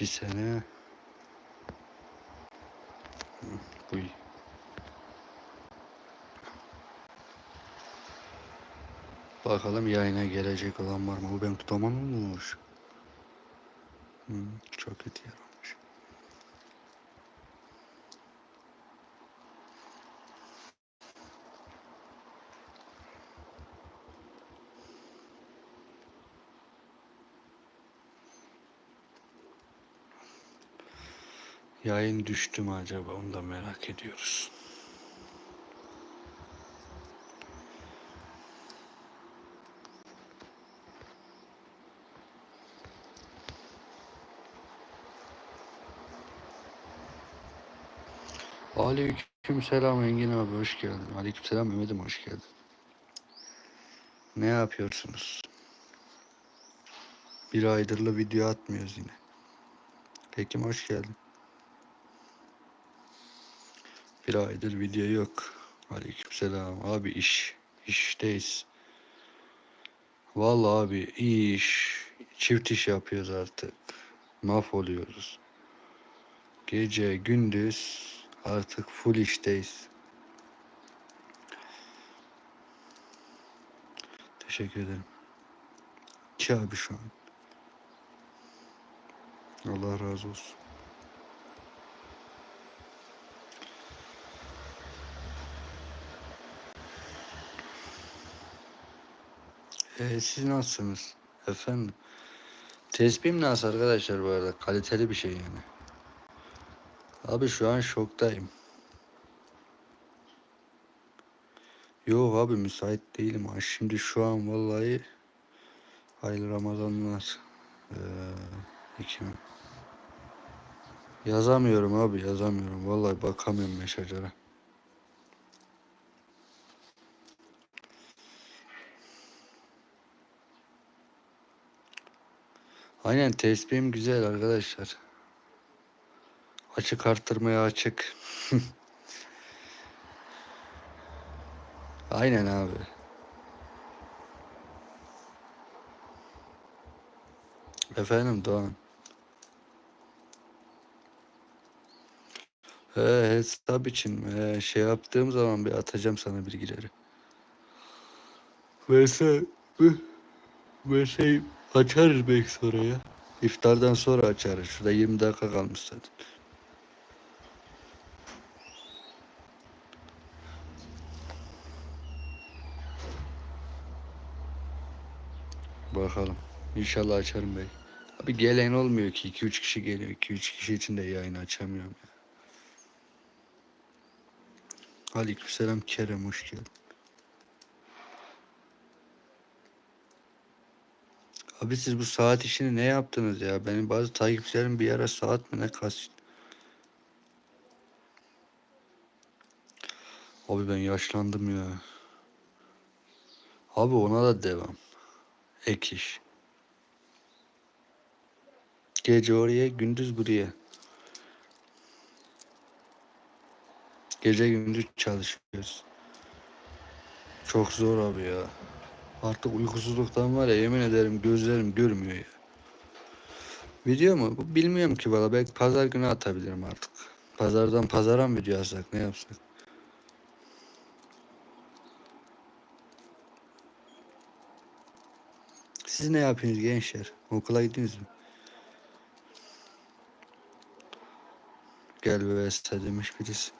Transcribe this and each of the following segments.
Bir sene. Bu iyi. Bakalım yayına gelecek olan var mı? Bu benim tutamam olmuş. Hı, çok kötü Yayın düştü mü acaba? Onu da merak ediyoruz. Aleyküm selam Engin abi hoş geldin. Aleyküm selam Mehmet'im hoş geldin. Ne yapıyorsunuz? Bir aydırlı video atmıyoruz yine. Peki hoş geldin. Bir aydır video yok. Aleyküm selam. Abi iş. İşteyiz. Vallahi abi iş. Çift iş yapıyoruz artık. Mahvoluyoruz. Gece gündüz artık full işteyiz. Teşekkür ederim. İki abi şu an. Allah razı olsun. Ee, siz nasılsınız? Efendim? Tespihim nasıl arkadaşlar bu arada? Kaliteli bir şey yani. Abi şu an şoktayım. Yok abi müsait değilim. Ha. Şimdi şu an vallahi hayırlı Ramazanlar. Ee, Ekim. Yazamıyorum abi yazamıyorum. Vallahi bakamıyorum mesajlara. Aynen tespihim güzel arkadaşlar. Açık arttırmaya açık. Aynen abi. Efendim Doğan. He, hesap için? He, şey yaptığım zaman bir atacağım sana bilgileri. Verse Verse açarız belki sonra ya. İftardan sonra açarız. Şurada 20 dakika kalmış zaten. Bakalım. İnşallah açarım belki. Abi gelen olmuyor ki. 2-3 kişi geliyor. 2-3 kişi için de yayın açamıyorum. Ya. Aleykümselam Kerem hoş geldin. Abi siz bu saat işini ne yaptınız ya? Benim bazı takipçilerim bir ara saat mi ne kas? Abi ben yaşlandım ya. Abi ona da devam. Ek iş. Gece oraya, gündüz buraya. Gece gündüz çalışıyoruz. Çok zor abi ya. Artık uykusuzluktan var ya yemin ederim gözlerim görmüyor ya. Video mu? Bilmiyorum ki valla. Belki pazar günü atabilirim artık. Pazardan pazara mı video atsak ne yapsak? Siz ne yapıyorsunuz gençler? Okula gittiniz mi? Gel ve Vesta demiş birisi.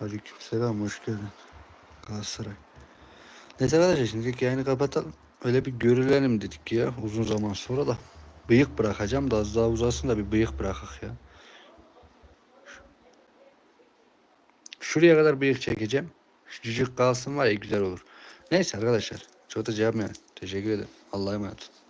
Aleykümselam hoş geldin. Galatasaray. Neyse arkadaşlar şimdi ilk yayını kapatalım. Öyle bir görülelim dedik ya uzun zaman sonra da. Bıyık bırakacağım da az daha uzasın da bir bıyık bırakak ya. Şuraya kadar bıyık çekeceğim. Şu cücük kalsın var ya güzel olur. Neyse arkadaşlar. Çok da cevap yani. Teşekkür ederim. Allah'a emanet olun.